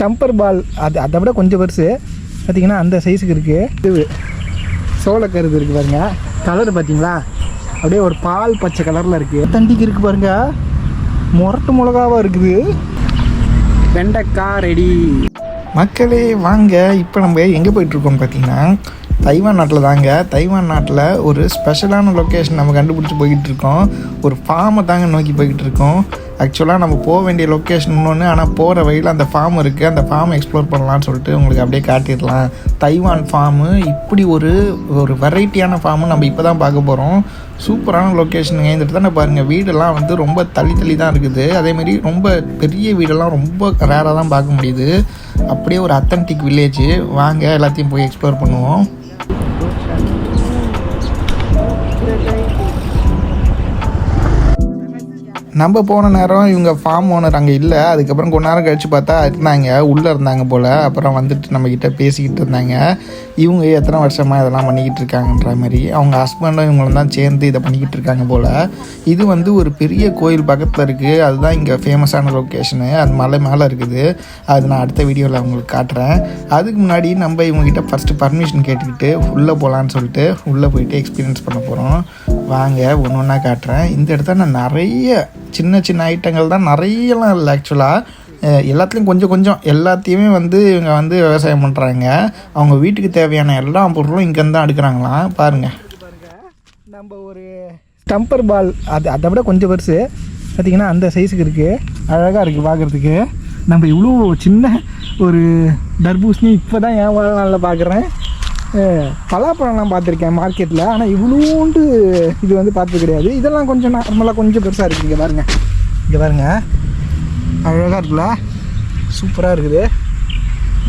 Damper பால் அது அதை விட கொஞ்சம் பெருசு. பார்த்தீங்கன்னா அந்த சைஸுக்கு இருக்குது இது சோளக்கருது இருக்குது பாருங்கள் கலர் பார்த்தீங்களா அப்படியே ஒரு பால் பச்சை கலரில் இருக்குது தண்டிக்கு இருக்குது பாருங்கள் முரட்டு மிளகாவாக இருக்குது. வெண்டைக்காய் ரெடி மக்களே வாங்க. இப்போ நம்ம எங்கே போயிட்டுருக்கோம் பார்த்தீங்கன்னா தைவான் நாட்டில் தாங்க. தைவான் நாட்டில் ஒரு ஸ்பெஷலான லொக்கேஷன் நம்ம கண்டுபிடிச்சி போய்கிட்டு இருக்கோம். ஒரு ஃபார்மை தாங்க நோக்கி போய்கிட்டு இருக்கோம். ஆக்சுவலாக நம்ம போக வேண்டிய லொக்கேஷன் இன்னொன்று ஆனால் போகிற வழியில் அந்த ஃபார்ம் இருக்குது அந்த ஃபார்ம் எக்ஸ்ப்ளோர் பண்ணலாம்னு சொல்லிட்டு உங்களுக்கு அப்படியே காட்டிடலாம். தைவான் ஃபார்மு இப்படி ஒரு ஒரு வெரைட்டியான ஃபார்மு நம்ம இப்போ தான் பார்க்க போகிறோம் சூப்பரான லொக்கேஷனுங்க இந்த இடத்துல பாருங்கள் வீடெல்லாம் வந்து ரொம்ப தள்ளி தள்ளி தான் இருக்குது. அதேமாரி ரொம்ப பெரிய வீடெல்லாம் ரொம்ப ரேராக தான் பார்க்க முடியுது. அப்படியே ஒரு அத்தன்டிக் வில்லேஜ் வாங்க எல்லாத்தையும் போய் எக்ஸ்ப்ளோர் பண்ணுவோம். நம்ம போன நேரம் இவங்க ஃபார்ம் ஓனர் அங்கே இல்லை. அதுக்கப்புறம் கொஞ்ச நேரம் கழிச்சு பார்த்தா இருந்தாங்க. உள்ளே இருந்தாங்க போல். அப்புறம் வந்துட்டு நம்மக்கிட்ட பேசிக்கிட்டு இருந்தாங்க. இவங்க எத்தனை வருஷமாக இதெல்லாம் பண்ணிக்கிட்டு இருக்காங்கன்ற மாதிரி. அவங்க ஹஸ்பண்டும் இவங்களும் தான் சேர்ந்து இதை பண்ணிக்கிட்டு இருக்காங்க போல். இது வந்து ஒரு பெரிய கோயில் பக்கத்தில் இருக்குது அதுதான் இங்கே ஃபேமஸான லொக்கேஷனு அது மலை மேலே இருக்குது. அது நான் அடுத்த வீடியோவில் அவங்களுக்கு காட்டுறேன். அதுக்கு முன்னாடி நம்ம இவங்ககிட்ட ஃபஸ்ட்டு பர்மிஷன் கேட்டுக்கிட்டு உள்ளே போகலான்னு சொல்லிட்டு உள்ளே போயிட்டு எக்ஸ்பீரியன்ஸ் பண்ண போகிறோம் வாங்க ஒன்று ஒன்றா காட்டுறேன். இந்த இடத்த நான் நிறைய சின்ன சின்ன ஐட்டங்கள் தான் நிறையலாம் இல்லை ஆக்சுவலாக எல்லாத்துலேயும் கொஞ்சம் கொஞ்சம் எல்லாத்தையுமே வந்து இவங்க வந்து விவசாயம் பண்ணுறாங்க அவங்க வீட்டுக்கு தேவையான எல்லா பொருளும் இங்கேருந்து தான் எடுக்கிறாங்களாம். பாருங்கள் நம்ம ஒரு ஸ்டம்பர் பால் அது அதை விட கொஞ்சம் பெருசு. பார்த்திங்கன்னா அந்த சைஸுக்கு இருக்குது அழகாக இருக்குது பார்க்குறதுக்கு நம்ம இவ்வளோ சின்ன ஒரு தர்பூசணி இப்போ தான் என் வாழ்நாளில் பார்க்குறேன் பலாப்பழம்லாம் பார்த்துருக்கேன் மார்க்கெட்டில் ஆனால் இவ்வளோண்டு இது வந்து பார்த்தது கிடையாது. இதெல்லாம் கொஞ்சம் நார்மலாக கொஞ்சம் பெருசாக இருக்குது இங்கே பாருங்கள் இங்கே பாருங்கள் அழகாக இருக்குல்ல? சூப்பராக இருக்குது.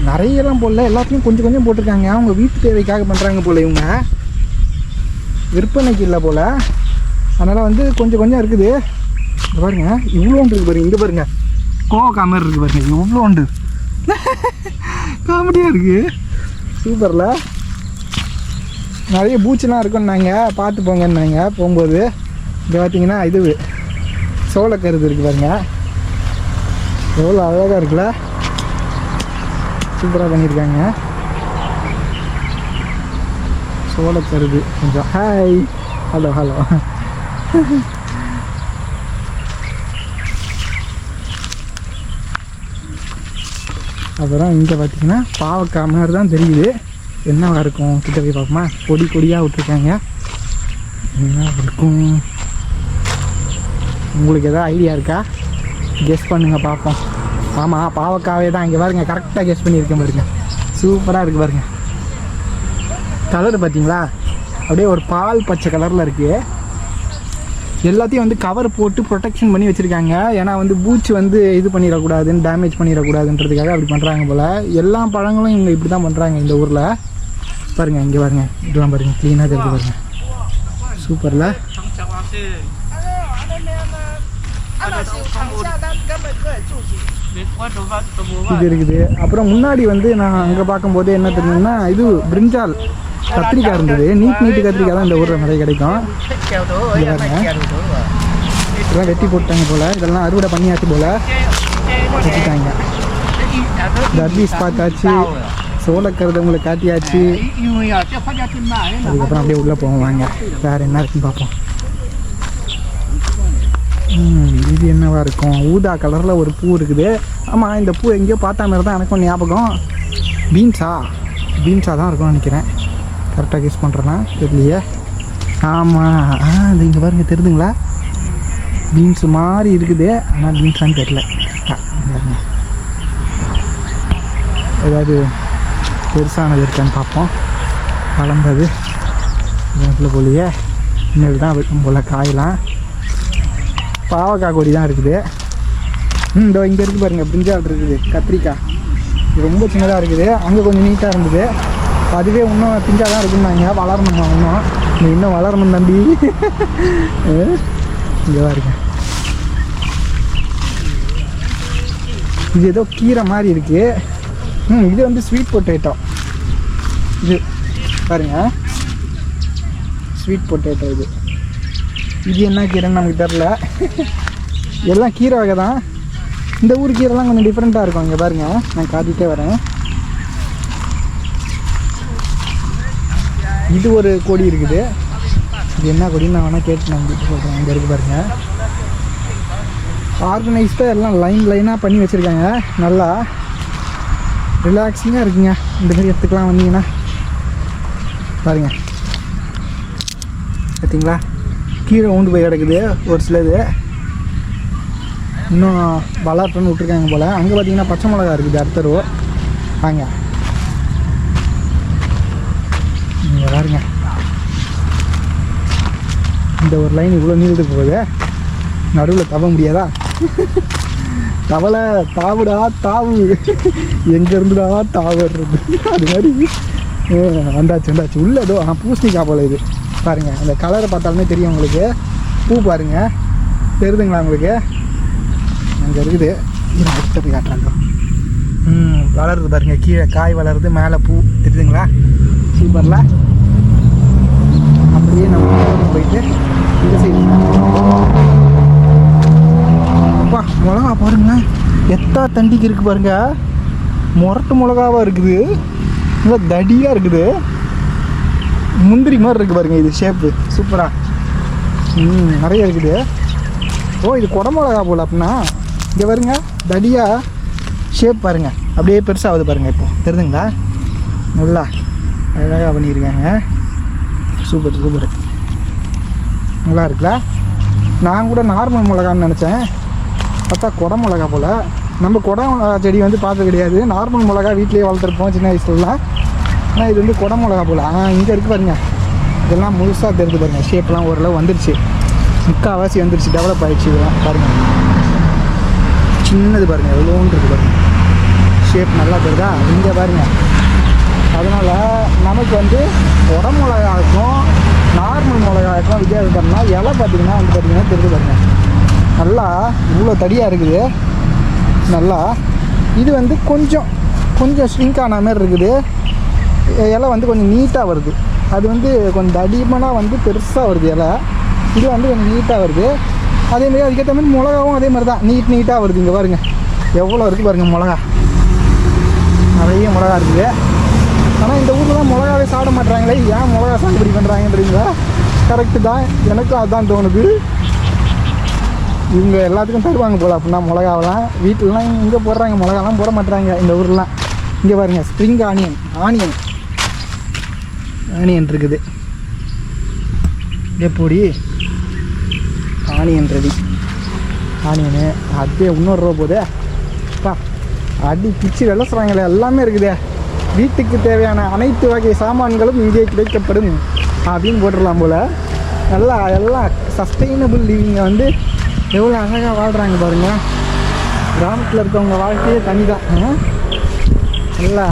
நிறையெல்லாம் போடல. எல்லாத்தையும் கொஞ்சம் கொஞ்சம் போட்டிருக்காங்க. அவங்க வீட்டு தேவைக்காக பண்ணுறாங்க போல் இவங்க. விற்பனைக்கு இல்லை போல். அதனால் வந்து கொஞ்சம் கொஞ்சம் இருக்குது. இங்கே பாருங்கள் இவ்வளோண்டு இருக்குது பாருங்க. இங்கே பாருங்கள் கோவக்கா மாதிரி இருக்குது பாருங்க. இவ்வளோண்டு. காமெடியாக இருக்குது சூப்பரில். நிறைய பூச்சிலாம் இருக்குன்னாங்க. பார்த்து போங்கன்னாங்க. போகும்போது இங்கே பார்த்தீங்கன்னா இது சோளக்கருது இருக்குது பாருங்க. எவ்வளோ அழகாக இருக்குல்ல? சூப்பராக பண்ணியிருக்காங்க. சோளக்கருது கொஞ்சம் ஹாய். Hello hello. அப்புறம் இங்கே பார்த்தீங்கன்னா பாவக்காய் மாதிரி தான் தெரியுது. என்னவா இருக்கும்? கிட்ட போய் பார்ப்போமா? கொடி கொடியாக விட்டுருக்காங்க. என்ன இருக்கும்? உங்களுக்கு எதாவது ஐடியா இருக்கா? கெஸ் பண்ணுங்கள் பார்ப்போம். ஆமாம் பாவக்காவே தான் இங்கே பாருங்க. கரெக்டாக கெஸ் பண்ணியிருக்கேன் பாருங்க. சூப்பராக இருக்குது பாருங்க. கலர் பார்த்தீங்களா? அப்படியே ஒரு பால் பச்சை கலரில் இருக்குது எல்லாத்தையும் வந்து கவர் போட்டு ப்ரொடெக்ஷன் பண்ணி வச்சுருக்காங்க. ஏன்னா வந்து பூச்சி வந்து இது பண்ணிடக்கூடாதுன்னு டேமேஜ் பண்ணிடக்கூடாதுன்றதுக்காக அப்படி பண்ணுறாங்க போல். எல்லா பழங்களும் இவங்க இப்படி தான் பண்ணுறாங்க இந்த ஊரில். பாருங்கள் இங்கே பாருங்க. இதெல்லாம் பாருங்கள் க்ளீனாக தெரிஞ்சு பாருங்க. சூப்பரில். இது இருக்குது. அப்புறம் முன்னாடி வந்து நான் அங்கே பார்க்கும்போது என்ன தெரியும்னா இது பிரிஞ்சால் கத்திரிக்காய் இருந்தது. நீட் நீட்டு கத்திரிக்காய் தான் இந்த ஊரில் நிறைய கிடைக்கும். இதெல்லாம் வெட்டி போட்டாங்க போல். இதெல்லாம் அறுவடை பண்ணியாச்சு போல். வெட்டிட்டாங்க. தர்பீஸ் பார்த்தாச்சு. சோளக்கருது உங்களுக்கு காட்டியாச்சு அதுக்கப்புறம் அப்படியே உள்ளே போவோம் வாங்க. வேறு என்ன இருக்குன்னு பார்ப்போம். இது என்னவா இருக்கும்? ஊதா கலரில் ஒரு பூ இருக்குது. ஆமாம் இந்த பூ எங்கேயோ பார்த்த மாதிரி தான் எனக்கும் ஞாபகம். பீன்ஸா? பீன்ஸாக தான் இருக்கும்னு நினைக்கிறேன். கரெக்டாக கெஸ் பண்ணுறேன்னா தெரியலையே. ஆமாம் ஆ இது இங்கே பாருங்க தெரியுதுங்களா பீன்ஸ் மாதிரி இருக்குது. ஆனால் பீன்ஸான்னு தெரில ஏதாவது பெருசானது இருக்கான்னு பார்ப்போம். வளர்ந்தது. நேரத்தில் போலியே. இன்னும் தான் வைக்கும் போல் காயெலாம். பாவக்காய் கொடி தான் இருக்குது. ம் இதோ இங்கே இருக்குது பாருங்கள் பிரிஞ்சால் இருக்குது. கத்திரிக்காய். இது ரொம்ப சின்னதாக இருக்குது. அங்கே கொஞ்சம் நீட்டாக இருந்தது. அதுவே இன்னும் பிஞ்சாக தான் இருக்குன்னாங்க வளரணுமா இன்னும்? நீ இன்னும் வளரணும் தம்பி. இங்கே தான் இருக்கேன் இது ஏதோ கீரை மாதிரி இருக்குது ம் இது வந்து ஸ்வீட் பொட்டேட்டோ இது பாருங்க. ஸ்வீட் பொட்டேட்டோ இது. இது என்ன கீரைன்னு நமக்கு தெரில எல்லாம் கீரை வகை தான். இந்த ஊர் கீரைலாம் கொஞ்சம் டிஃப்ரெண்ட்டாக இருக்கும். இங்கே பாருங்கள் நான் காட்டிகிட்டே வரேன். இது ஒரு கொடி இருக்குது. இது என்ன கொடின்னு நான் வேணால் கேட்டு நான் உங்களுக்கு சொல்கிறேன் இங்கே இருக்குது பாருங்கள் ஆர்கனைஸ்டாக எல்லாம் லைன் லைனாக பண்ணி வச்சுருக்காங்க. நல்லா. ரிலாக்ஸிங்காக இருக்குங்க. இந்த மாதிரி இடத்துக்குலாம் வந்தீங்கன்னா. பாருங்க. பார்த்தீங்களா கீழே ஊண்டு போய் கிடக்குது. ஒரு சிலது. இன்னும் வளர்ட்டுன்னு விட்ருக்காங்க போல். அங்கே பார்த்தீங்கன்னா பச்சை மிளகா இருக்குது. அடுத்த ரோ வாங்க. நீங்கள் பாருங்க. இந்த ஒரு லைன் இவ்வளோ நீளுக்கு போகுது. நடுவில் தவ முடியாதா? தவளை தாவுடா தாவு. எங்க இருந்துடா தாவுறது? அது மாதிரி. வந்தாச்சு வந்தாச்சு. உள்ள ஏதோ ஆ பூசணிக்காய் போல இது. பாருங்க அந்த கலரை பார்த்தாலுமே தெரியும் உங்களுக்கு. பூ பாருங்க. தெரியுதுங்களா உங்களுக்கு? அங்கே இருக்குது. இது அடுத்த போய் காட்டுறாங்க ம் வளருது பாருங்க. கீழே காய் வளருது மேலே பூ. தெரியுதுங்களா சூப்பரில். அப்படியே நம்ம போயிட்டு இந்த சைடு மிளகா பாருங்க எத்தா தண்டிக்கு இருக்கு பாருங்க. முரட்டு மிளகாவா இருக்குது. நல்லா தடியாக இருக்குது. முந்திரி மாதிரி இருக்கு பாருங்க இது ஷேப்பு சூப்பரா. ம் நிறைய இருக்குது. ஓ இது குட மிளகா போல அப்படின்னா இங்கே பாருங்க தடியாக ஷேப் பாருங்க. அப்படியே பெருசாகுது பாருங்க இப்போ. தெரியுதுங்களா நல்லா அழகாக பண்ணியிருக்காங்க. Super super. நல்லா இருக்குல்ல? நான் கூட நார்மல் மிளகான்னு நினச்சேன். பார்த்தா குடை மிளகா போல். நம்ம குடை செடி வந்து பார்த்தது கிடையாது. நார்மல் மிளகா வீட்லேயே வளர்த்துருப்போம் சின்ன வயசுலலாம். ஆனால் இது வந்து குடை மிளகா போல். ஆ இங்கே இருக்குது பாருங்க. இதெல்லாம் முழுசாக தெரிஞ்சு பாருங்கள் ஷேப்லாம் ஓரளவு வந்துருச்சு. முக்கால்வாசி வந்துருச்சு. டெவலப் ஆகிடுச்சு இதெல்லாம் பாருங்கள் சின்னது பாருங்கள் எவ்வளோன்னு இருக்குது பாருங்கள் ஷேப் நல்லா தெரியுதா? இங்கே பாருங்கள் அதனால் நமக்கு வந்து உடம்பு மிளகாக்கும் நார்மல் மிளகாக்கும் வித்தியாசம் பண்ணால் இலை பார்த்தீங்கன்னா வந்து பார்த்தீங்கன்னா தெரிஞ்சு பாருங்கள் நல்லா இவ்வளோ தடியாக இருக்குது. நல்லா. இது வந்து கொஞ்சம் கொஞ்சம் ஸ்ட்ரிங்க் ஆன மாதிரி இருக்குது. இலை வந்து கொஞ்சம் நீட்டாக வருது. அது வந்து கொஞ்சம் தடிமனாக வந்து பெருசாக வருது இலை. இது வந்து கொஞ்சம் நீட்டாக வருது. அதேமாதிரி அதுக்கேற்ற மாதிரி மிளகாவும் அதே மாதிரி தான். நீட் நீட்டாக வருது இங்கே பாருங்கள் எவ்வளோ இருக்குது பாருங்கள் மிளகா. நிறைய மிளகா இருக்குது. ஆனால் இந்த ஊரில் தான் மிளகாவே சாப்பிட மாட்றாங்களே. ஏன் மிளகா சாகுபடி பண்ணுறாங்கன்றீங்களா கரெக்டு தான். எனக்கும் அதுதான் தோணுது. இவங்க எல்லாத்துக்கும் தருவாங்க போல அப்படின்னா மிளகாவெல்லாம். வீட்டிலலாம் இங்கே போடுறாங்க மிளகாலாம் போட மாட்டுறாங்க இந்த ஊர்லாம் இங்கே பாருங்க ஸ்ப்ரிங் ஆனியன் ஆனியன் ஆனியன் இருக்குது. எப்படி ஆனியன் ரெடி ஆனியனு அப்படியே இன்னொரு ரூபா போதே. பா அடி பிச்சு வெள்ளசுறாங்களே எல்லாமே இருக்குதே. வீட்டுக்கு தேவையான அனைத்து வகை சாமான்களும் இங்கே கிடைக்கப்படும். அப்படின்னு போட்டுடலாம் போல். நல்லா எல்லாம் சஸ்டெயினபிள் லிவிங்கை வந்து எவ்வளோ அழகாக வாழ்கிறாங்க பாருங்கள் கிராமத்தில் இருக்கவங்க வாழ்க்கையே தனிதான். இல்லை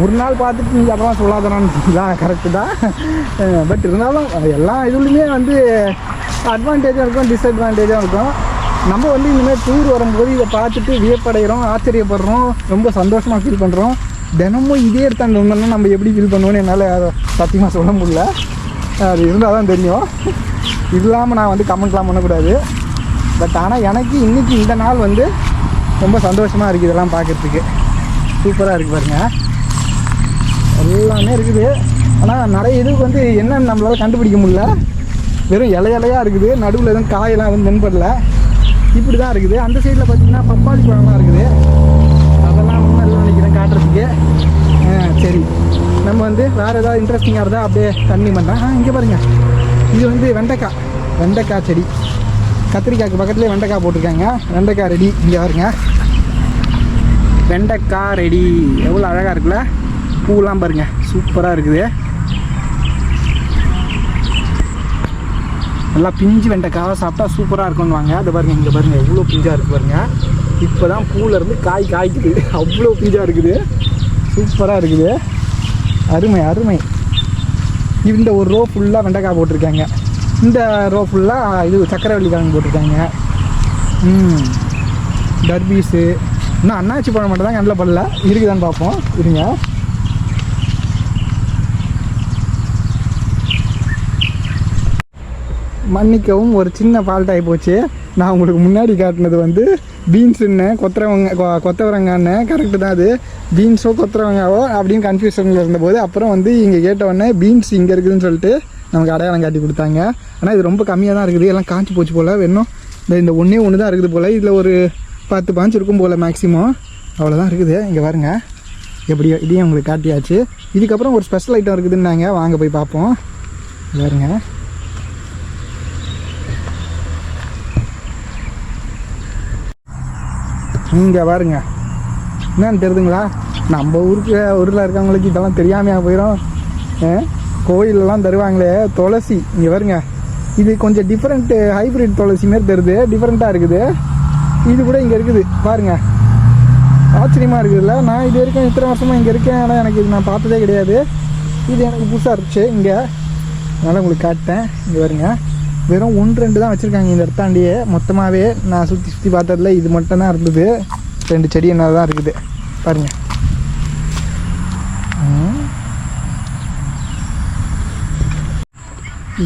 ஒரு நாள் பார்த்துட்டு நீங்கள் அதெல்லாம் சொல்லாதனான்னு தான் கரெக்டு தான். பட் இருந்தாலும் எல்லா இதுலேயுமே வந்து அட்வான்டேஜும் இருக்கும் டிஸ்அட்வான்டேஜும் இருக்கும். நம்ம வந்து இனிமேல் டூர் வரும்போது இதை பார்த்துட்டு வியப்படைகிறோம் ஆச்சரியப்படுறோம் ரொம்ப சந்தோஷமாக ஃபீல் பண்ணுறோம் தினமும் இதே எடுத்தாண்டு இருந்தோம்னா நம்ம எப்படி ஃபீல் பண்ணுவோன்னு என்னால் சத்தியமாக சொல்ல முடியல. அது இருந்தால் தான் தெரியும். இது இல்லாமல் நான் வந்து கமெண்ட்லாம் பண்ணக்கூடாது. பட் ஆனால் எனக்கு இன்றைக்கி இந்த நாள் வந்து ரொம்ப சந்தோஷமாக இருக்குது இதெல்லாம் பார்க்குறதுக்கு. சூப்பராக இருக்குது பாருங்கள் எல்லாமே இருக்குது. ஆனால் நிறைய இதுக்கு வந்து என்னன்னு நம்மளால் கண்டுபிடிக்க முடியல. வெறும் இலையலையாக இருக்குது. நடுவில் எதுவும் காயெல்லாம் வந்து தென்படல. இப்படி தான் இருக்குது. அந்த சைடில் பார்த்தீங்கன்னா பப்பாளி பழம்லாம் இருக்குது. அதெல்லாம் ஒன்றும் இல்லை நினைக்கிறேன் காட்டுறதுக்கு. ஆ, சரி. நம்ம வந்து வேறு ஏதாவது இன்ட்ரெஸ்டிங்காக இருந்தால் அப்படியே தண்ணி பண்ணுறேன் ஆ இங்கே பாருங்கள் இது வந்து வெண்டைக்காய். வெண்டைக்காய் செடி. கத்திரிக்காய்க்கு பக்கத்துலேயே வெண்டைக்காய் போட்டிருக்காங்க. வெண்டைக்காய் ரெடி. இங்கே பாருங்க. வெண்டைக்காய் ரெடி. எவ்வளோ அழகாக இருக்குல்ல? பூலாம் பாருங்க. சூப்பராக இருக்குது. நல்லா பிஞ்சு வெண்டைக்காய் சாப்பிட்டா சூப்பராக இருக்கும்னு வாங்க அதை பாருங்க இங்கே பாருங்கள் எவ்வளோ பிஞ்சாக இருக்குது பாருங்கள் இப்போ தான் பூலேருந்து காய் காய்க்குது. அவ்வளோ பிஞ்சாக இருக்குது. சூப்பராக இருக்குது. அருமை அருமை. இந்த ஒரு ரோ ஃபுல்லாக வெண்டைக்காய் போட்டிருக்காங்க. இந்த ரோ ஃபுல்லாக இது சக்கரவள்ளி கிழங்கு போட்டிருக்காங்க. ம். தர்பீஸு இன்னும் அண்ணாச்சி பழம் மட்டும் தான் கண்ணில் படல. இருக்குதான்னு பார்ப்போம். இருங்க. மன்னிக்கவும் ஒரு சின்ன ஃபால்ட் ஆகி போச்சு. நான் உங்களுக்கு முன்னாடி காட்டினது வந்து பீன்ஸுன்னு கொத்தரவங்க கொ- கரெக்டு தான் அது. பீன்ஸோ கொத்தரவங்காவோ அப்படின்னு கன்ஃபியூஷனில் இருந்தபோது அப்புறம் வந்து இங்கே கேட்ட உடனே பீன்ஸ் இங்கே இருக்குதுன்னு சொல்லிட்டு நமக்கு அடையாளம் காட்டி கொடுத்தாங்க. ஆனால் இது ரொம்ப கம்மியாக தான் இருக்குது. எல்லாம் காஞ்சி போச்சு போல். வேணும் இந்த இந்த ஒன்றே ஒன்று தான் இருக்குது போல். இதில் ஒரு பத்து பாஞ்சு இருக்கும் போல் மேக்ஸிமம் அவ்வளோதான் இருக்குது. இங்கே பாருங்கள் எப்படியோ இதையும் உங்களுக்கு காட்டியாச்சு. இதுக்கப்புறம் ஒரு ஸ்பெஷல் ஐட்டம் இருக்குதுன்னாங்க. வாங்க போய் பார்ப்போம். பாருங்கள் இங்கே பாருங்க. என்னன்னு தெரியுதுங்களா? நம்ம ஊருக்கு ஊரில் இருக்கவங்களுக்கு இதெல்லாம் தெரியாமையா போயிடும் கோயிலெலாம் தருவாங்களே துளசி. இங்கே பாருங்க. இது கொஞ்சம் டிஃப்ரெண்ட்டு ஹைப்ரிட் துளசி மாதிரி தருது. டிஃப்ரெண்ட்டாக இருக்குது. இது கூட இங்கே இருக்குது. பாருங்க. ஆச்சரியமாக இருக்குதுல்ல. நான் இது வரைக்கும் இத்தனை வருஷமாக இங்கே இருக்கேன். ஆனால் எனக்கு இது நான் பார்த்ததே கிடையாது. இது எனக்கு புதுசாக இருந்துச்சு. இங்கே. அதனால் உங்களுக்கு காட்டேன் இங்கே வருங்க வெறும் ஒன்று ரெண்டு தான் வச்சுருக்காங்க இந்த இடத்தாண்டியே மொத்தமாகவே நான் சுற்றி சுற்றி பார்த்ததில் இது மட்டும் தான் இருந்தது. ரெண்டு செடி என்ன தான் இருக்குது. பாருங்கள்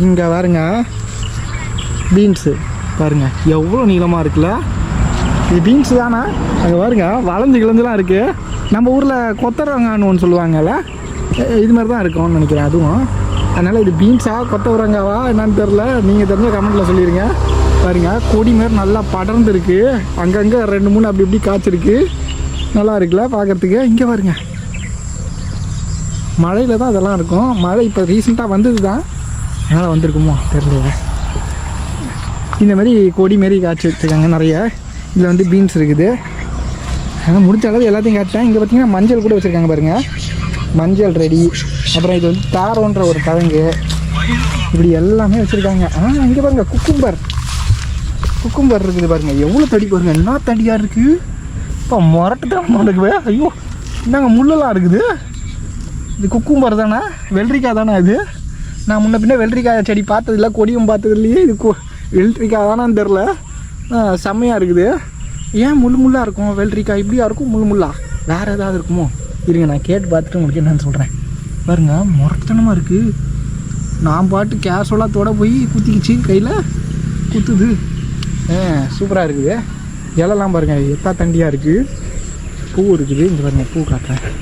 இங்கே பாருங்க. பீன்ஸு பாருங்க. எவ்வளோ நீளமாக இருக்குல்ல? இது பீன்ஸு தானா? அங்கே பாருங்க. வளைஞ்சு கிழஞ்சுலாம் இருக்குது நம்ம ஊரில் கொத்தரங்கான்னு ஒன்று சொல்லுவாங்கல்ல? இது மாதிரி தான் இருக்கும்னு நினைக்கிறேன். அதுவும். அதனால் இது பீன்ஸா கொத்தவரங்காவா என்னன்னு தெரில நீங்கள் தெரிஞ்ச கமெண்ட்டில் சொல்லிடுங்க பாருங்க கொடி மாதிரி நல்லா படர்ந்துருக்கு. அங்கங்கே ரெண்டு மூணு அப்படி இப்படி காய்ச்சிருக்கு. நல்லா இருக்குல்ல பார்க்குறதுக்கு இங்கே பாருங்க. மழையில் தான் அதெல்லாம் இருக்கும். மழை இப்போ ரீசெண்டாக வந்தது தான் அதனால் வந்திருக்குமோ தெரியல இந்த மாதிரி கொடி மாரி காய்ச்சி வச்சுருக்காங்க நிறைய. இதில் வந்து பீன்ஸ் இருக்குது. ஆனால் முடிஞ்ச அளவு எல்லாத்தையும் காட்டேன் இங்கே பார்த்தீங்கன்னா மஞ்சள் கூட வச்சுருக்காங்க பாருங்கள் மஞ்சள் ரெடி. அப்புறம் இது வந்து தாரோன்ற ஒரு கிழங்கு. இப்படி எல்லாமே வச்சுருக்காங்க. ஆ இங்கே பாருங்கள் குக்கும்பர் குக்கும்பர் இருக்குது பாருங்கள் எவ்வளோ தடி பாருங்க. என்ன தடியாக இருக்குது இப்போ முரட்டு தான் இருக்குது ஐயோ என்னங்க முள்ளெல்லாம் இருக்குது. இது குக்கும்பர் தானே? வெள்ளரிக்காய் தானே இது? நான் முன்ன பின்ன வெள்ளரிக்காய் செடி பார்த்ததில்ல கொடியும் பார்த்தது இல்லையே இது கு- வெள்ளரிக்காய் தானான்னு தெரில. செம்மையாக இருக்குது. ஏன் முள் முள்ளாக இருக்கும்? வெள்ளரிக்காய் இப்படியா இருக்கும்? முள் முள்ளா. வேறு ஏதாவது இருக்குமோ? இருங்க நான் கேட்டு பார்த்துட்டு உங்களுக்கு என்னன்னு சொல்கிறேன் பாருங்க முரட்டனமாக இருக்குது நான் பாட்டு கேஷுவலாக தொட போய் குத்திக்கிச்சு கையில் குத்துது. ஆ சூப்பராக இருக்குது. இலெல்லாம் பாருங்கள் எத்தா தண்டியாக இருக்குது பூ இருக்குது. இங்கே பாருங்கள் பூ காட்டுறேன்.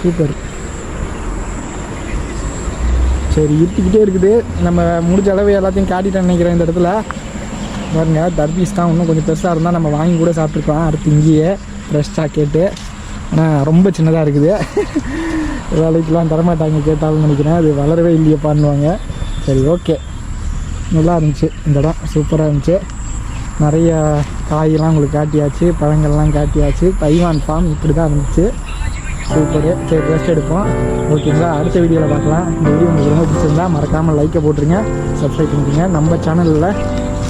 சூப்பர் சரி இருட்டிக்கிட்டே இருக்குது. நம்ம முடிஞ்ச அளவு எல்லாத்தையும் காட்டிட்டேன் நினைக்கிறேன் இந்த இடத்துல. பாருங்கள் தர்பீஸ் தான் இன்னும் கொஞ்சம் பெருசாக இருந்தால் நம்ம வாங்கி கூட சாப்பிட்ருக்கலாம் அடுத்து இங்கேயே ஃப்ரெஷ் சாக்கெட்டு ஆனால் ரொம்ப சின்னதாக இருக்குது. வேலைக்கெலாம் தரமாட்டாங்க கேட்டாலும் நினைக்கிறேன். அது வளரவே இல்லையே பண்ணுவாங்க சரி ஓகே. நல்லா இருந்துச்சு. இந்த இடம் சூப்பராக இருந்துச்சு. நிறைய காயெல்லாம் உங்களுக்கு காட்டியாச்சு பழங்கள்லாம் காட்டியாச்சு. தைவான் ஃபார்ம் இப்படி தான் இருந்துச்சு. சூப்பரு. சரி ரெஸ்ட் எடுப்போம். ஓகேங்களா? அடுத்த வீடியோவில் பார்க்கலாம். இந்த வீடியோ உங்களுக்கு ரொம்ப பிடிச்சிருந்தா மறக்காமல் லைக்கை போட்டுருங்க. சப்ஸ்கிரைப் பண்ணிக்கோங்க. நம்ம சேனலில்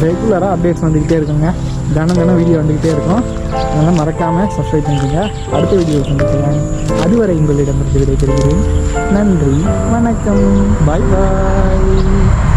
ரெகுலராக அப்டேட்ஸ் வந்துக்கிட்டே இருக்குங்க. தினம் தினம் வீடியோ வந்துக்கிட்டே இருக்கும். அதனால் மறக்காமல் சப்ஸ்கிரைப் பண்ணிக்கோங்க. அடுத்த வீடியோ சந்திக்கலாம். அதுவரை உங்களிடமிருந்து விடைபெறுகிறேன். நன்றி வணக்கம். பாய் பாய்